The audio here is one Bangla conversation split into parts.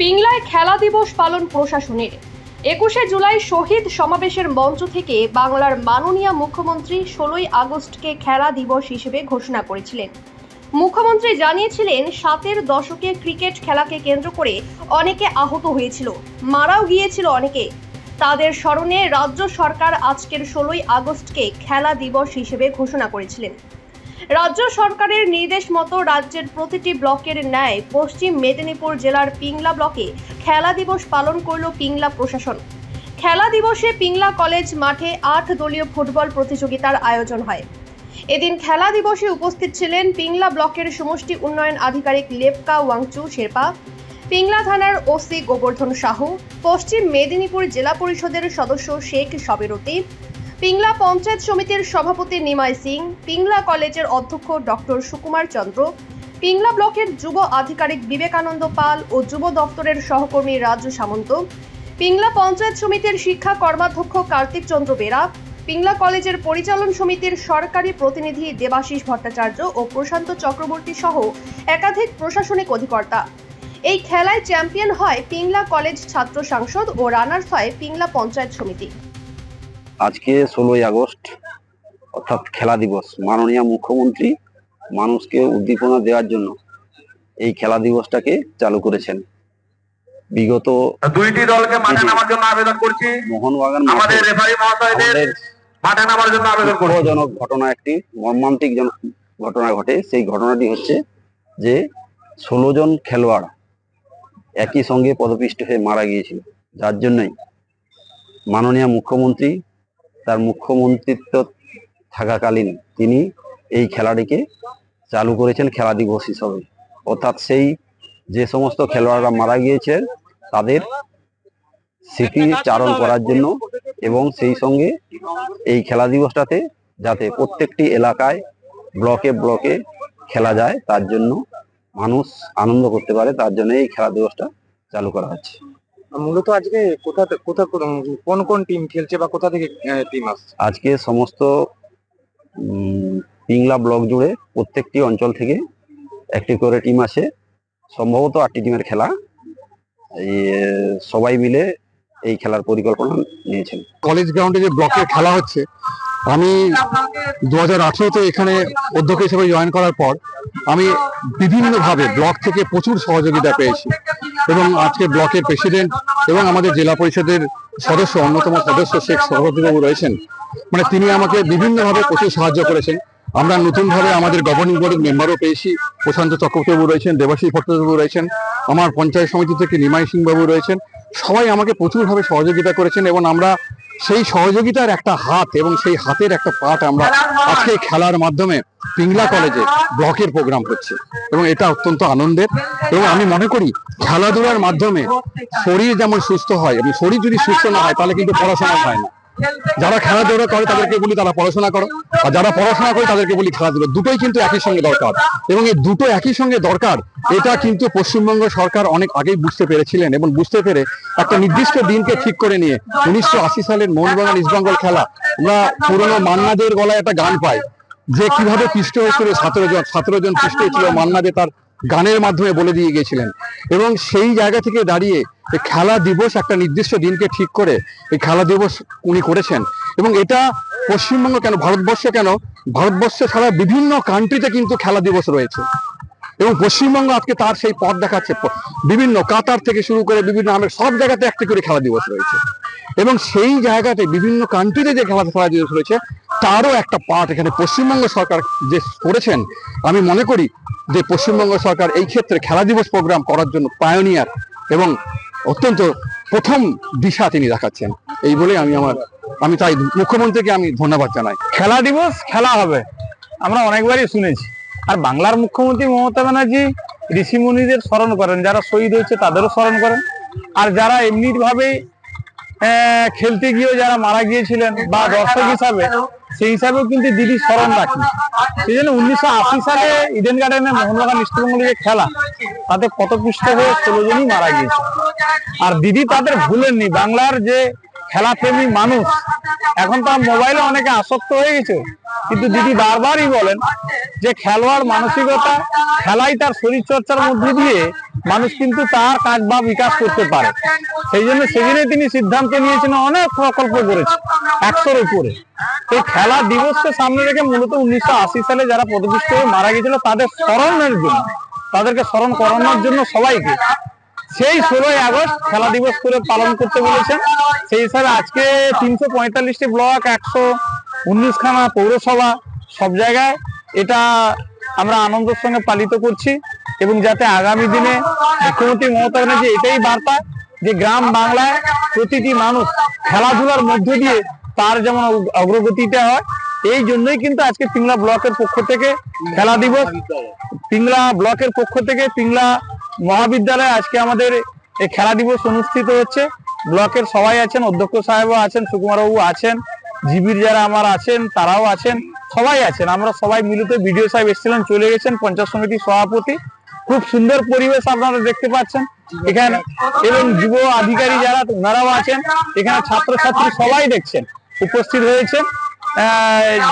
পিংলায় খেলা দিবস পালন প্রশাসনের। একুশে জুলাই শহীদ সমাবেশের মঞ্চ থেকে বাংলার মাননীয় মুখ্যমন্ত্রী ষোলোই আগস্টকে খেলা দিবস হিসেবে ঘোষণা করেছিলেন। মুখ্যমন্ত্রী জানিয়েছিলেন, সাতের দশকে ক্রিকেট খেলাকে কেন্দ্র করে অনেকে আহত হয়েছিল, মারাও গিয়েছিল অনেকে। তাদের স্মরণে রাজ্য সরকার আজকের ষোলোই আগস্টকে খেলা দিবস হিসেবে ঘোষণা করেছিলেন। রাজ্য সরকারের নির্দেশ মতো রাজ্যের প্রতিটি ব্লকের ন্যায় পশ্চিম মেদিনীপুর জেলার পিংলা ব্লকে খেলা দিবস পালন করল পিংলা প্রশাসন। খেলা দিবসে পিংলা কলেজ মাঠে আট দলীয় ফুটবল প্রতিযোগিতার আয়োজন হয়। এদিন খেলা দিবসে উপস্থিত ছিলেন পিংলা ব্লকের সমষ্টি উন্নয়ন আধিকারিক লেপকা ওয়াংচু শেরপা, পিংলা থানার ওসি গোবর্ধন সাহু, পশ্চিম মেদিনীপুর জেলা পরিষদের সদস্য শেখ সবেরতি পিংলা পঞ্চায়েত সমিতির সভাপতি নিমাই সিং, পিংলা কলেজের অধ্যক্ষ ডক্টর সুকুমার চন্দ্র, পিংলা ব্লকের যুব আধিকারিক বিবেকানন্দ পাল ও যুব দপ্তরের সহকর্মী রাজু সামন্ত, পিংলা পঞ্চায়েত সমিতির শিক্ষা কর্মাধ্যক্ষ কার্তিক চন্দ্র বেরা, পিংলা কলেজের পরিচালন সমিতির সরকারি প্রতিনিধি দেবাশিস ভট্টাচার্য ও প্রশান্ত চক্রবর্তী সহ একাধিক প্রশাসনিক অধিকর্তা। এই খেলায় চ্যাম্পিয়ন হয় পিংলা কলেজ ছাত্র সাংসদ ও রানার্স হয় পিংলা পঞ্চায়েত সমিতি। আজকে ষোলোই আগস্ট অর্থাৎ খেলা দিবস মাননীয় মুখ্যমন্ত্রী মানুষকে উদ্দীপনা দেওয়ার জন্য এই খেলা দিবসটাকে চালু করেছেন। বিগত দুইটি দলকে মাঠে নামার জন্য আবেদন করছি। মোহনবাগান আমাদের রেফারি মহোদয়দের আমাদের মাঠে নামার জন্য আবেদন করছি। দুঃখজনক ঘটনা একটি মর্মান্তিক ঘটনা ঘটে। সেই ঘটনাটি হচ্ছে যে ষোলো জন খেলোয়াড় একই সঙ্গে পদপিষ্ট হয়ে মারা গিয়েছিল। যার জন্যই মাননীয় মুখ্যমন্ত্রী তার মুখ্যমন্ত্রিত্ব থাকাকালীন তিনি এই খেলাটিকে চালু করেছেন খেলা দিবস হিসাবে। অর্থাৎ সেই যে সমস্ত খেলোয়াড়রা মারা গিয়েছেন, তাদের স্মৃতি চারণ করার জন্য এবং সেই সঙ্গে এই খেলা দিবসটাতে যাতে প্রত্যেকটি এলাকায় ব্লকে ব্লকে খেলা যায়, তার জন্য মানুষ আনন্দ করতে পারে, তার জন্য এই খেলা দিবসটা চালু করা হচ্ছে। মূলত আজকে কোথা কোথা কোন- কোন টিম খেলছে বা কোথা থেকে টিম আসছে? আজকে সমস্ত পিংলা ব্লক জুড়ে প্রত্যেকটি অঞ্চল থেকে একটি করে টিম আছে সম্ভবত আটটি টিমের খেলা। সবাই মিলে এই খেলার পরিকল্পনা নিয়েছেন। কলেজ গ্রাউন্ডে যে ব্লকের খেলা হচ্ছে আমি দু হাজার আঠেরোতে এখানে অধ্যক্ষ হিসেবে জয়েন করার পর আমি বিভিন্নভাবে ব্লক থেকে প্রচুর সহযোগিতা পেয়েছি। এবং আজকে ব্লকের প্রেসিডেন্ট এবং আমাদের জেলা পরিষদের সদস্য, অন্যতম সদস্য শেখ সভাপতিবাবু রয়েছেন। মানে তিনি আমাকে বিভিন্নভাবে প্রচুর সাহায্য করেছেন। আমরা নতুনভাবে আমাদের গভর্নিং বোর্ডের মেম্বারও পেয়েছি। প্রশান্ত চক্রবর্তীবাবু রয়েছেন দেবাশী ভট্টাচার্যবাবু রয়েছেন, আমার পঞ্চায়েত সমিতি থেকে নিমাই সিংবাবু রয়েছেন। সবাই আমাকে প্রচুরভাবে সহযোগিতা করেছেন এবং আমরা সেই সহযোগিতার একটা হাত এবং সেই হাতের একটা পাঠ আমরা আজকে খেলার মাধ্যমে পিংলা কলেজে ব্লকের প্রোগ্রাম হচ্ছে এবং এটা অত্যন্ত আনন্দের এবং আমি মনে করি খেলাধুলার মাধ্যমে শরীর যেমন সুস্থ হয় এবং শরীর যদি সুস্থ না হয়, তাহলে কিন্তু পড়াশোনা হয় না। যারা খেলাধুলা করে তাদেরকে বলি তারা পড়াশোনা করো। আর যারা পড়াশোনা করে তাদেরকে বলি খেলাধুলা। দুটোই কিন্তু একই সঙ্গে দরকার। এবং এই দুটো একই সঙ্গে দরকার এটা কিন্তু পশ্চিমবঙ্গ সরকার অনেক আগেই বুঝতে পেরেছিলেন এবং বুঝতে পেরে একটা নির্দিষ্ট দিনকে ঠিক করে নিয়ে উনিশশো আশি সালের মোহনবাগান ইস্টবেঙ্গল খেলা। আমরা পুরনো মান্নাদের গলায় একটা গান পাই যে কীভাবে পৃষ্ঠ হয়েছিল সতেরো জন সতেরো জন পিষ্ট হয়েছিল মান্না দে তার গানের মাধ্যমে বলে দিয়ে গিয়েছিলেন। এবং সেই জায়গা থেকে দাঁড়িয়ে এই খেলা দিবস একটা নির্দিষ্ট দিনকে ঠিক করে এই খেলা দিবস উনি করেছেন। এবং এটা পশ্চিমবঙ্গ কেন, ভারতবর্ষ কেন, ভারতবর্ষ ছাড়া বিভিন্ন কান্ট্রিতে কিন্তু খেলা দিবস রয়েছে। এবং পশ্চিমবঙ্গ আজকে তার সেই পথ দেখাচ্ছে। বিভিন্ন কাতার থেকে শুরু করে বিভিন্ন আমের সব জায়গাতে একটি করে খেলা দিবস রয়েছে। এবং সেই জায়গাতে বিভিন্ন কান্ট্রিতে যে খেলা খেলা দিবস রয়েছে, তারও একটা পার্ট এখানে পশ্চিমবঙ্গ সরকার যে করেছেন, আমি মনে করি যে পশ্চিমবঙ্গ সরকার এই ক্ষেত্রে খেলা দিবস প্রোগ্রাম করার জন্য পায়োনিয়ার এবং অত্যন্ত প্রথম দিশা তিনি দেখাচ্ছেন। এই বলে আমি আমার আমি তাই মুখ্যমন্ত্রীকে আমি ধন্যবাদ জানাই। খেলা দিবস খেলা হবে আমরা অনেকবারই শুনেছি। আর বাংলার মুখ্যমন্ত্রী মমতা ব্যানার্জি ঋষি মুনিদের স্মরণ করেন যারা শহীদ হয়েছে তাদেরও স্মরণ করেন। আর যারা এমনি ভাবেই খেলতে গিয়েও যারা মারা গিয়েছিলেন বা দর্শক হিসাবে সেই হিসাবেও কিন্তু দিদি স্মরণ রাখি। সেই জন্য উনিশশো আশি সালে ইডেন গার্ডেনে মোহনবাগান ইস্টবঙ্গলের যে খেলা, তাতে কত পুষ্ট হয়ে ষোলো জনই মারা গিয়েছে। আর দিদি তাদের ভুলেননি, বাংলার যে খেলাপ্রেমী মানুষ, এখন তো মোবাইলে অনেকে আসক্ত হয়ে গেছে। কিন্তু দিদি বারবারই বলেন যে খেলোয়াড় মানসিকতা খেলাই তার শরীর চর্চার মধ্যে দিয়ে মানুষ কিন্তু তার কাজ বা বিকাশ করতে পারে। সেই জন্য সেদিনে তিনি সিদ্ধান্ত নিয়েছেন অনেক প্রকল্প করেছে একশোর উপরে। এই খেলা দিবসকে সামনে রেখে মূলত উনিশশো আশি সালে যারা পদপিষ্ট হয়ে মারা গেছিল তাদের স্মরণের জন্য তাদেরকে স্মরণ করানোর জন্য সবাইকে সেই ষোলোই আগস্ট খেলা দিবস করে পালন করতে বলেছেন। সেই হিসাবে আজকে তিনশো পঁয়তাল্লিশটি ব্লক একশো উনিশ খানা পৌরসভা, সব জায়গায়। এটা আমরা আনন্দের সঙ্গে পালিত করছি এবং যাতে আগামী দিনে মুখ্যমন্ত্রী মমতা ব্যানার্জি এটাই বার্তা যে গ্রাম বাংলায় প্রতিটি মানুষ খেলাধুলার মধ্য দিয়ে তার যেমন অগ- অগ্রগতিটা হয়, এই জন্যই কিন্তু আজকে পিংলা ব্লকের পক্ষ থেকে খেলা দিবস। পিংলা ব্লকের পক্ষ থেকে পিংলা মহাবিদ্যালয়ে আজকে আমাদের এই খেলা দিবস অনুষ্ঠিত হচ্ছে। ব্লকের সবাই আছেন, অধ্যক্ষ সাহেবও আছেন, সুকুমারবাবু আছেন জিবির যারা আমার আছেন, তারাও আছেন, সবাই আছেন। আমরা সবাই মিলিত বিডিও সাহেব এসেছিলেন, চলে গেছেন, পঞ্চায়েত সমিতির সভাপতি। খুব সুন্দর পরিবেশ আপনারা দেখতে পাচ্ছেন। এখানে এবং যুব আধিকারী যারা, ওনারাও আছেন। এখানে ছাত্রছাত্রী সবাই দেখছেন, উপস্থিত হয়েছেন।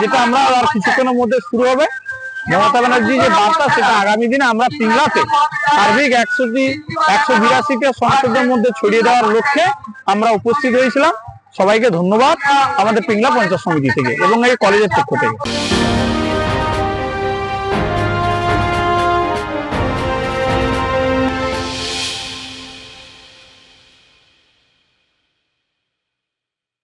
যেটা আমরা আর কিছুক্ষণের মধ্যে শুরু হবে। মমতা ব্যানার্জি যে বার্তা, সেটা আগামী দিনে আমরা পিংলাতে সার্বিক একশোটি, একশো বিরাশিকে সংসদের মধ্যে ছড়িয়ে দেওয়ার লক্ষ্যে আমরা উপস্থিত হয়েছিলাম। সবাইকে ধন্যবাদ। আমাদের পিংলা পঞ্চায়েত সমিতি থেকে এবং এই কলেজের পক্ষ থেকে।